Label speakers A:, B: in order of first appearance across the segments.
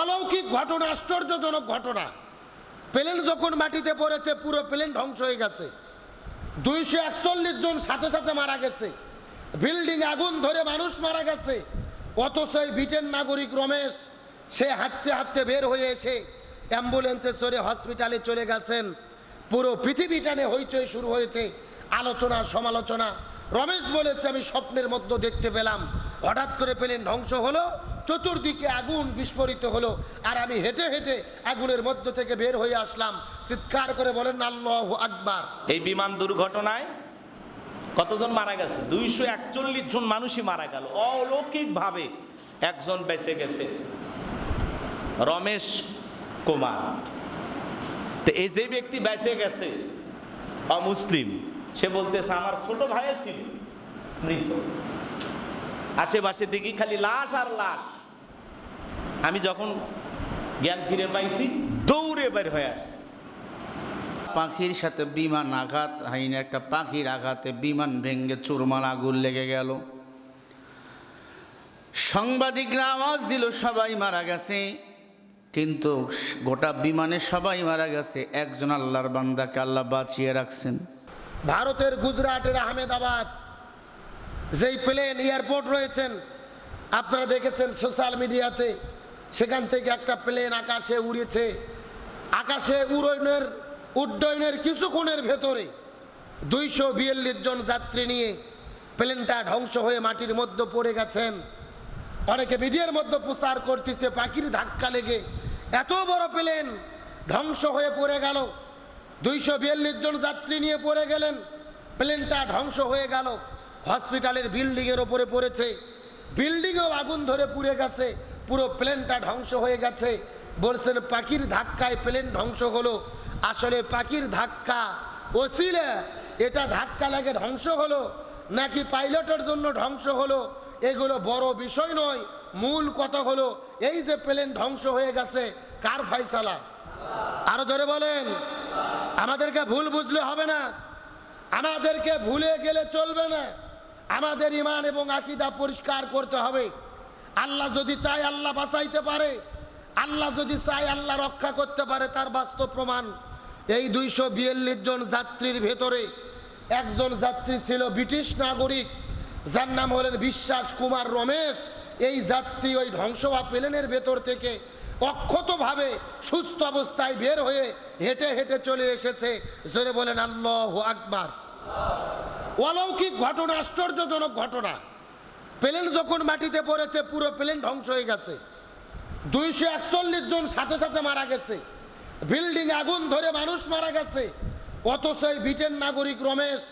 A: অলৌকিক ঘটনা, আশ্চর্যজনক ঘটনা। প্লেন যখন মাটিতে পড়েছে, পুরো প্লেন ধ্বংস হয়ে গেছে। দুইশো একচল্লিশ জন সাথে সাথে মারা গেছে। বিল্ডিং আগুন ধরে মানুষ মারা গেছে। অথচ এই ব্রিটেন নাগরিক রমেশ, সে হাঁটতে হাঁটতে বের হয়ে এসে অ্যাম্বুলেন্সে চড়ে হসপিটালে চলে গেছেন। পুরো পৃথিবী টানে হইচই শুরু হয়েছে। আলোচনা, সমালোচনা। রমেশ বলেছে, আমি স্বপ্নের মধ্যে দেখতে পেলাম। হঠাৎ করে পেলেন ধ্বংস হলো চতুর্দিকে আগুন বিস্ফোরিত হলো, আর আমি হেঁটে হেঁটে আগুনের মধ্য থেকে বের হয়ে আসলাম। চিৎকার করে বলেন, আল্লাহ আকবার।
B: এই বিমান দুর্ঘটনায় কতজন মারা গেছে? দুইশো একচল্লিশ জন মানুষই মারা গেল। অলৌকিকভাবে একজন বেঁচে গেছে। রমেশ কুমার। তো এই যে ব্যক্তি বেঁচে গেছে, অমুসলিম, সে বলতেছে, আমার ছোট ভাই ছিল মৃত। আশেপাশে দেখি খালি লাশ আর লাশ। আমি যখন জ্ঞান ফিরে পাইছি দৌড়ে বের হয়ে আসছি।
C: পাখির সাথে বিমান আঘাত হয়নি একটা পাখির আঘাতে বিমান ভেঙে চুরমার আগুন লেগে গেল। সাংবাদিকরা আওয়াজ দিল সবাই মারা গেছে। কিন্তু গোটা বিমানে সবাই মারা গেছে। একজন আল্লাহর বান্দাকে আল্লাহ বাঁচিয়ে রাখছেন।
A: ভারতের গুজরাটের আহমেদাবাদ যেই প্লেন এয়ারপোর্ট রয়েছেন আপনারা দেখেছেন সোশ্যাল মিডিয়াতে সেখান থেকে একটা প্লেন আকাশে উড়েছে। আকাশে উড়নের, উড্ডয়নের কিছুক্ষণের ভেতরে দুইশো বিয়াল্লিশ জন যাত্রী নিয়ে প্লেনটা ধ্বংস হয়ে মাটির মধ্যে পড়ে গেছেন। অনেকে মিডিয়ার মধ্যে প্রচার করতেছে, পাখির ধাক্কা লেগে এত বড় প্লেন ধ্বংস হয়ে পড়ে গেল। দুইশো বিয়াল্লিশ জন যাত্রী নিয়ে পড়ে গেলেন, প্লেনটা ধ্বংস হয়ে গেল। হসপিটালের বিল্ডিংয়ের ওপরে পড়েছে। বিল্ডিংয়েও আগুন ধরে পুড়ে গেছে। পুরো প্লেনটা ধ্বংস হয়ে গেছে। বলছেন, পাখির ধাক্কায় প্লেন ধ্বংস হলো। আসলে পাখির ধাক্কা ওসিলে এটা ধাক্কা লাগে ধ্বংস হলো, নাকি পাইলটের জন্য ধ্বংস হলো? এগুলো বড় বিষয় নয়, মূল কথা হলো, এই যে প্লেন ধ্বংস হয়ে গেছে, কার ফাইসালা আরও ধরে বলেন। আমাদেরকে ভুল বুঝলে হবে না। আমাদেরকে ভুলে গেলে চলবে না। আমাদের ইমান এবং আকিদা পরিষ্কার করতে হবে। আল্লাহ যদি চায় আল্লাহ বাঁচাইতে পারে, আল্লাহ যদি চায় আল্লাহ রক্ষা করতে পারে, তার বাস্তব প্রমাণ। এই দুইশো বিয়াল্লিশ জন যাত্রীর ভেতরে একজন যাত্রী ছিল ব্রিটিশ নাগরিক, যার নাম হলেন বিশ্বাস কুমার রমেশ। এই যাত্রী ওই ধ্বংস হওয়া প্লেনের ভেতর থেকে অক্ষতভাবে সুস্থ অবস্থায় বের হয়ে হেঁটে হেঁটে চলে এসেছে। জোরে বলেন, আল্লাহ আকবার। অলৌকিক ঘটনা, আশ্চর্যজনক ঘটনা। প্লেন যখন মাটিতে পড়েছে, পুরো প্লেন ধ্বংস হয়ে গেছে। দুইশো একচল্লিশ জন সাথে সাথে মারা গেছে। বিল্ডিং আগুন ধরে মানুষ মারা গেছে। অথচ এই ব্রিটেন নাগরিক রমেশ,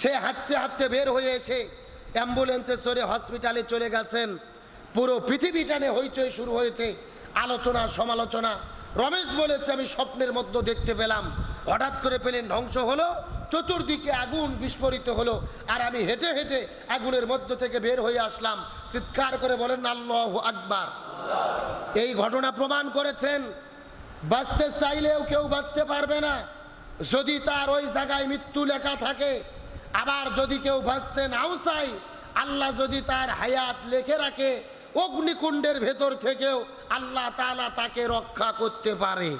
A: সে হাঁটতে হাঁটতে বের হয়ে এসে অ্যাম্বুলেন্সে চড়ে হসপিটালে চলে গেছেন। পুরো পৃথিবী টানে হইচই শুরু হয়েছে। আলোচনা, সমালোচনা। রমেশ বলেছে, আমি স্বপ্নের মধ্যে দেখতে পেলাম। হঠাৎ করে পেলেন ধ্বংস হলো চতুর্দিকে আগুন বিস্ফোরিত হলো, আর আমি হেঁটে হেঁটে আগুনের মধ্য থেকে বের হয়ে আসলাম। চিৎকার করে বলেন, আল্লাহ আকবার। এই ঘটনা প্রমাণ করেছেন, বাঁচতে চাইলেও কেউ বাঁচতে পারবে না। যদি তার ওই জায়গায় মৃত্যু লেখা থাকে, আবার যদি কেউ বাঁচতে নাও চাই আল্লাহ যদি তার হায়াত লেখে রাখে, অগ্নিকুণ্ডের ভেতর থেকেও আল্লাহ তালা তাকে রক্ষা করতে পারে।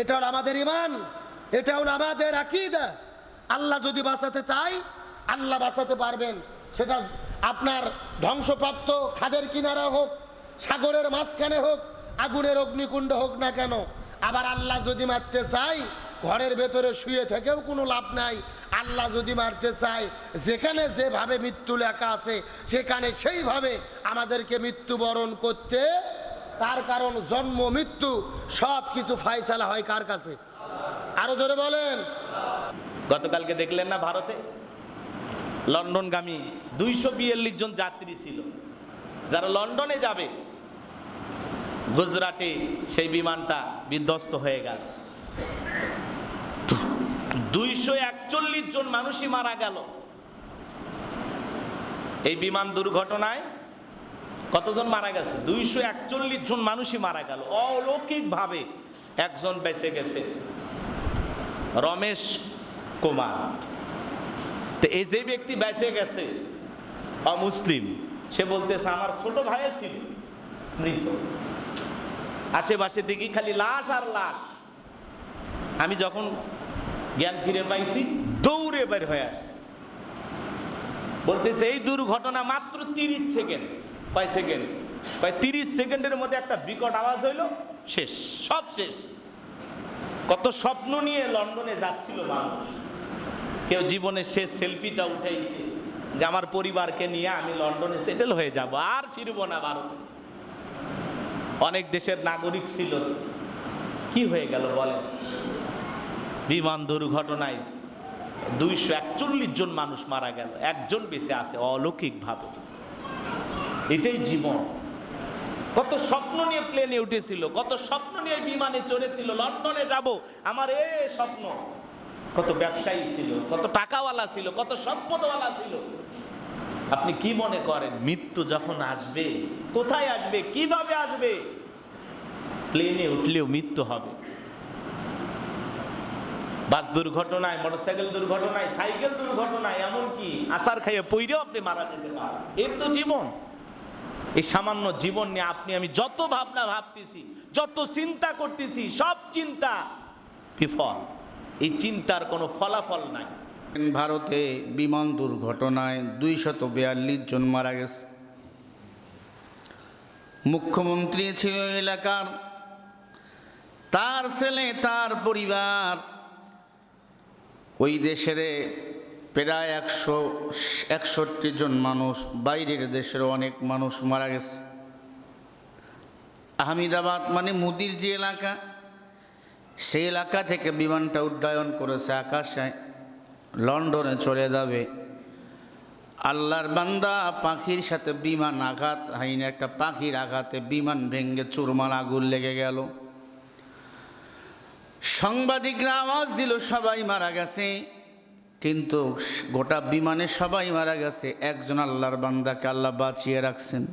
A: এটা হলো আমাদের ইমান এটা হলো আমাদের আকিদা। আল্লাহ যদি বাঁচাতে চাই আল্লাহ বাঁচাতে পারবেন। সেটা আপনার ধ্বংসপ্রাপ্ত খাদের কিনারা হোক, সাগরের মাঝখানে হোক, আগুনের অগ্নিকুণ্ড হোক না কেন, আবার আল্লাহ যদি মারতে চাই ঘরের ভেতরে শুয়ে থেকেও কোনো লাভ নাই। আল্লাহ যদি মারতে চায়, যেখানে যেভাবে মৃত্যু লেখা আছে, সেখানে সেইভাবে আমাদেরকে মৃত্যুবরণ করতে, তার কারণ জন্ম, মৃত্যু সব কিছু ফাইসালা হয় কার কাছে? আরও জোরে বলেন।
B: গতকালকে দেখলেন না ভারতে? লন্ডনগামী দুইশো বিয়াল্লিশ জন যাত্রী ছিল। যারা লন্ডনে যাবে, গুজরাটে সেই বিমানটা বিধ্বস্ত হয়ে গেল। দুইশো একচল্লিশ জন মানুষই মারা গেল। এই বিমান দুর্ঘটনায় কতজন মারা গেছে? দুইশো একচল্লিশ জন মানুষই মারা গেল। অলৌকিকভাবে একজন বেঁচে গেছে। রমেশ কুমার তো এই যে ব্যক্তি বেঁচে গেছে, অমুসলিম, সে বলতেছে, আমার ছোট ভাই ছিল, মৃত। আশেপাশে দেখি খালি লাশ আর লাশ। আমি যখন জ্ঞান ফিরে পাইছি, দৌড়ে বের হয়ে আসছি। বলতেছে, এই দুর্ঘটনা মাত্র তিরিশ সেকেন্ড। কয় সেকেন্ড? কয়, তিরিশ সেকেন্ডের মধ্যে একটা বিকট আওয়াজ হইল, শেষ, সব শেষ। কত স্বপ্ন নিয়ে লন্ডনে যাচ্ছিল মানুষ। কেউ জীবনের শেষ সেলফিটা উঠাইছে যে আমার পরিবারকে নিয়ে আমি লন্ডনে সেটেল হয়ে যাব, আর ফিরবো না ভারতে। অনেক দেশের নাগরিক ছিল। কি হয়ে গেল বলেন? বিমান দুর্ঘটনায় দুইশো একচল্লিশ জন মানুষ মারা গেল, একজন বেঁচে আছে অলৌকিকভাবে। এটাই জীবন। কত স্বপ্ন নিয়ে প্লেনে উঠেছিল, কত স্বপ্ন নিয়ে বিমানে চড়েছিল, লন্ডনে যাব, আমার এ স্বপ্ন। কত ব্যবসায়ী ছিল, কত টাকাওয়ালা ছিল, কত সম্পদওয়ালা ছিল। আপনি কি মনে করেন, মৃত্যু যখন আসবে, কোথায় আসবে, কীভাবে আসবে? প্লেনে উঠলেও মৃত্যু হবে। বাস দুর্ঘটনায়, মোটরসাইকেল দুর্ঘটনায়, সাইকেল দুর্ঘটনায়, এমনকি আসার খাইয়ে পইরেও আপনি মারা যেতে পারেন। এর তো জীবন। এই সামান্য জীবন নিয়ে আপনি, আমি যত ভাবনা ভাবতেছি, যত চিন্তা করতেছি, সব চিন্তা বিফল। এই চিন্তার কোনো ফলাফল নাই।
C: ভারতে বিমান দুর্ঘটনায় দুইশত বিয়াল্লিশ জন মারা গেছে। মুখ্যমন্ত্রী ছিল এলাকার। তার ছেলে, তার পরিবার ওই দেশের প্রায় একশো, একষট্টি জন মানুষ, বাইরের দেশের অনেক মানুষ মারা গেছে। আহমেদাবাদ মানে মোদির যে এলাকা সেই এলাকা থেকে বিমানটা উড্ডয়ন করেছে আকাশে, লন্ডনে চলে যাবে। আল্লাহর বান্দা পাখির সাথে বিমান আঘাত হয়নি, একটা পাখির আঘাতে বিমান ভেঙ্গে চুরমার আগুন লেগে গেল। সাংবাদিকরা আওয়াজ দিল, সবাই মারা গেছে। কিন্তু গোটা বিমানে সবাই মারা গেছে। একজন আল্লাহর বান্দাকে আল্লাহ বাঁচিয়ে রাখছেন।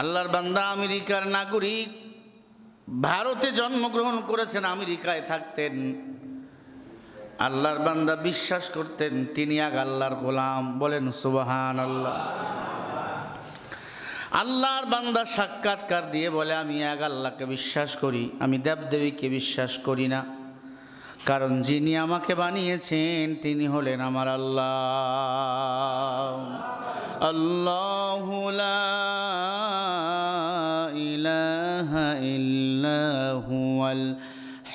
C: আল্লাহর বান্দা আমেরিকার নাগরিক ভারতে জন্মগ্রহণ করেছেন, আমেরিকায় থাকতেন। আল্লাহর বান্দা বিশ্বাস করতেন, তিনি আগ আল্লাহর গোলাম। বলেন সুবাহান আল্লাহ আল্লাহর বান্দা সাক্ষাৎকার দিয়ে বলে, আমি এক আল্লাহকে বিশ্বাস করি, আমি দেবদেবীকে বিশ্বাস করি না। কারণ যিনি আমাকে বানিয়েছেন, তিনি হলেন আমার আল্লাহ। আল্লাহ ইলাহা ইল্লা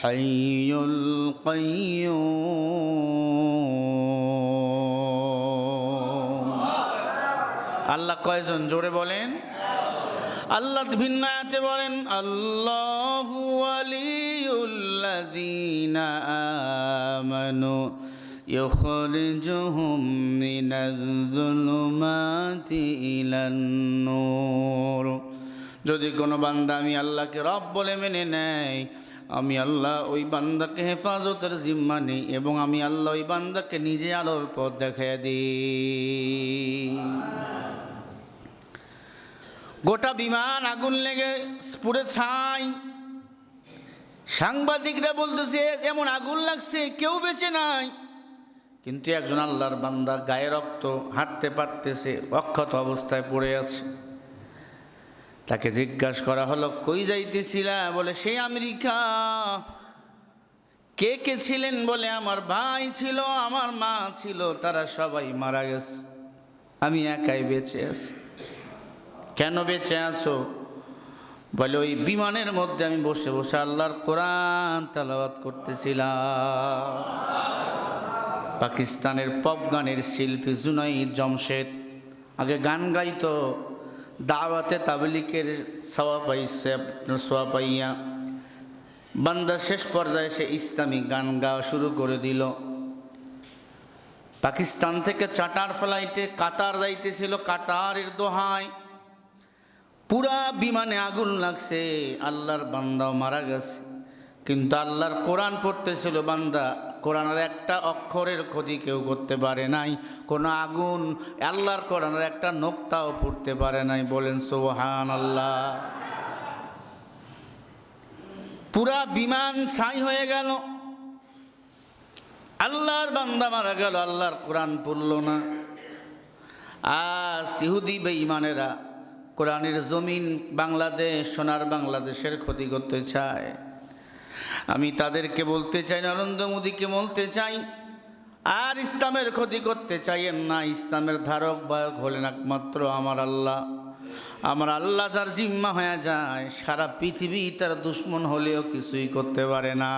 C: হাইয়ুল কাইয়্যুম আল্লাহ কয়জন? জোরে বলেন। আল্লাহ ভিন্ন আয়াতে বলেন, আল্লাহু ওয়ালিউল্লাযীনা আমানু ইখরিজুহুম মিনাজ-যুলুমাতি ইলান-নূর। যদি কোনো বান্দা আমি আল্লাহকে রব বলে মেনে নেয়, আমি আল্লাহ ওই বান্দাকে হেফাজতের জিম্মা নেই এবং আমি আল্লাহ ওই বান্দাকে নিজে আলোর পথ দেখাইয়া দিই। গোটা বিমান আগুন লেগে পুরে ছাই। সাংবাদিকরা বলতেছে, এমন আগুন লাগছে, কেউ বেঁচে নাই। কিন্তু একজন আল্লাহর বান্দা গায়ে রক্ত হাঁটতে পারতেছে, অক্ষত অবস্থায় পড়ে আছে। তাকে জিজ্ঞাসা করা হলো, কই যাইতেছিলা? বলে, সে আমেরিকা। কে কে ছিলেন? বলে, আমার ভাই ছিল, আমার মা ছিল, তারা সবাই মারা গেছে। আমি একাই বেঁচে আছি। কেন বেঁচে আছো? বলে, ওই বিমানের মধ্যে আমি বসে বসে আল্লাহর কোরআন তালাবাত করতেছিলাম। পাকিস্তানের পপ গানের শিল্পী জুনাইদ জমশেদ আগে গান গাইতো দাওয়াতে তাবলিকের সওয়া পাইছে সোয়া পাইয়া বান্দা শেষ পর্যায়ে সে ইসলামী গান গাওয়া শুরু করে দিল পাকিস্তান থেকে চাটার ফ্লাইটে কাতার যাইতেছিল কাতারের দোহায় পুরা বিমানে আগুন লাগছে আল্লাহর বান্দাও মারা গেছে কিন্তু আল্লাহর কোরআন পড়তেছিল বান্দা কোরআনের একটা অক্ষরের ক্ষতি কেউ করতে পারে নাই, কোনো আগুন আল্লাহর কোরআনের একটা নোক্তাও পড়তে পারে নাই, বলেন সোহান আল্লাহ পুরা বিমান ছাই হয়ে গেল। আল্লাহর বান্দা মারা গেল, আল্লাহর কোরআন পড়ল না। আর সিহুদি বেঈমানেরা কোরআনের জমিন বাংলাদেশ, সোনার বাংলাদেশের ক্ষতি করতে চায়। আমি তাদেরকে বলতে চাই, নরেন্দ্র মোদীকে বলতে চাই, আর ইসলামের ক্ষতি করতে চাইয়েন না, ইসলামের ধারক বায়ক হলেন একমাত্র আমার আল্লাহ। আমার আল্লাহ যার জিম্মা হয়ে যায়, সারা পৃথিবী তার দুশ্মন হলেও কিছুই করতে পারে না।